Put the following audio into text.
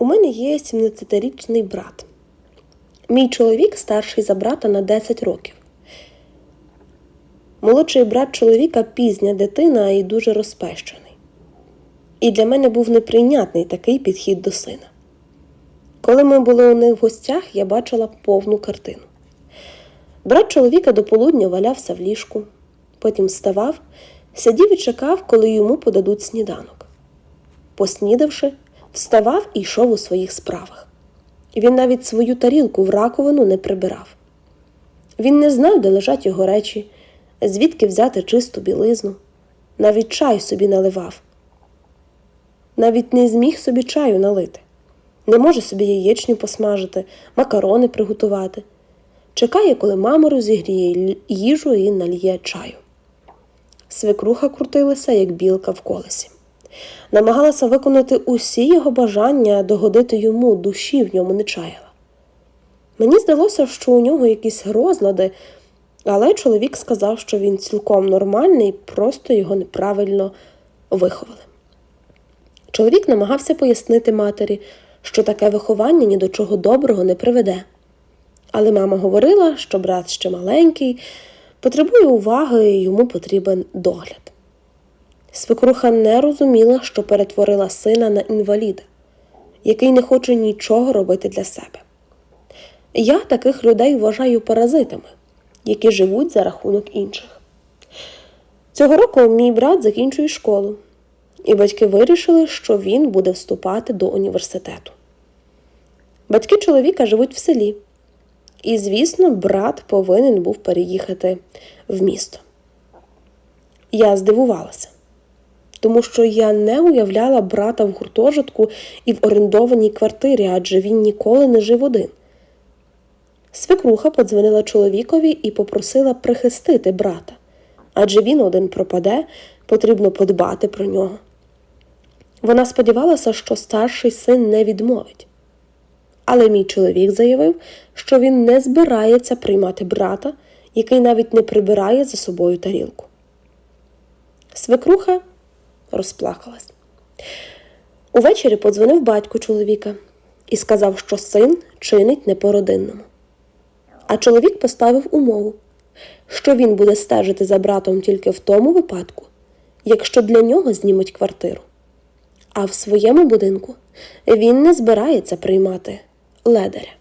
У мене є 17-річний брат. Мій чоловік старший за брата на 10 років. Молодший брат чоловіка пізня дитина і дуже розпещений. І для мене був неприйнятний такий підхід до сина. Коли ми були у них в гостях, я бачила повну картину. Брат чоловіка до полудня валявся в ліжку, потім вставав, сидів і чекав, коли йому подадуть сніданок. Поснідавши, вставав і йшов у своїх справах. Він навіть свою тарілку в раковину не прибирав. Він не знав, де лежать його речі, звідки взяти чисту білизну, навіть чай собі наливав. Навіть не зміг собі чаю налити, не може собі яєчню посмажити, макарони приготувати. Чекає, коли мама розігріє їжу і наліє чаю. Свекруха крутилася, як білка в колесі. Намагалася виконати усі його бажання, догодити йому, душі в ньому не чаяла. Мені здалося, що у нього якісь розлади, але чоловік сказав, що він цілком нормальний, просто його неправильно виховали. Чоловік намагався пояснити матері, що таке виховання ні до чого доброго не приведе. Але мама говорила, що брат ще маленький, потребує уваги і йому потрібен догляд. Свекруха не розуміла, що перетворила сина на інваліда, який не хоче нічого робити для себе. Я таких людей вважаю паразитами, які живуть за рахунок інших. Цього року мій брат закінчує школу, і батьки вирішили, що він буде вступати до університету. Батьки чоловіка живуть в селі, і, звісно, брат повинен був переїхати в місто. Я здивувалася, тому що я не уявляла брата в гуртожитку і в орендованій квартирі, адже він ніколи не жив один. Свекруха подзвонила чоловікові і попросила прихистити брата, адже він один пропаде, потрібно подбати про нього. Вона сподівалася, що старший син не відмовить. Але мій чоловік заявив, що він не збирається приймати брата, який навіть не прибирає за собою тарілку. Свекруха розплакалась. Увечері подзвонив батько чоловіка і сказав, що син чинить не по-родинному. А чоловік поставив умову, що він буде стежити за братом тільки в тому випадку, якщо для нього знімуть квартиру. А в своєму будинку він не збирається приймати ледаря.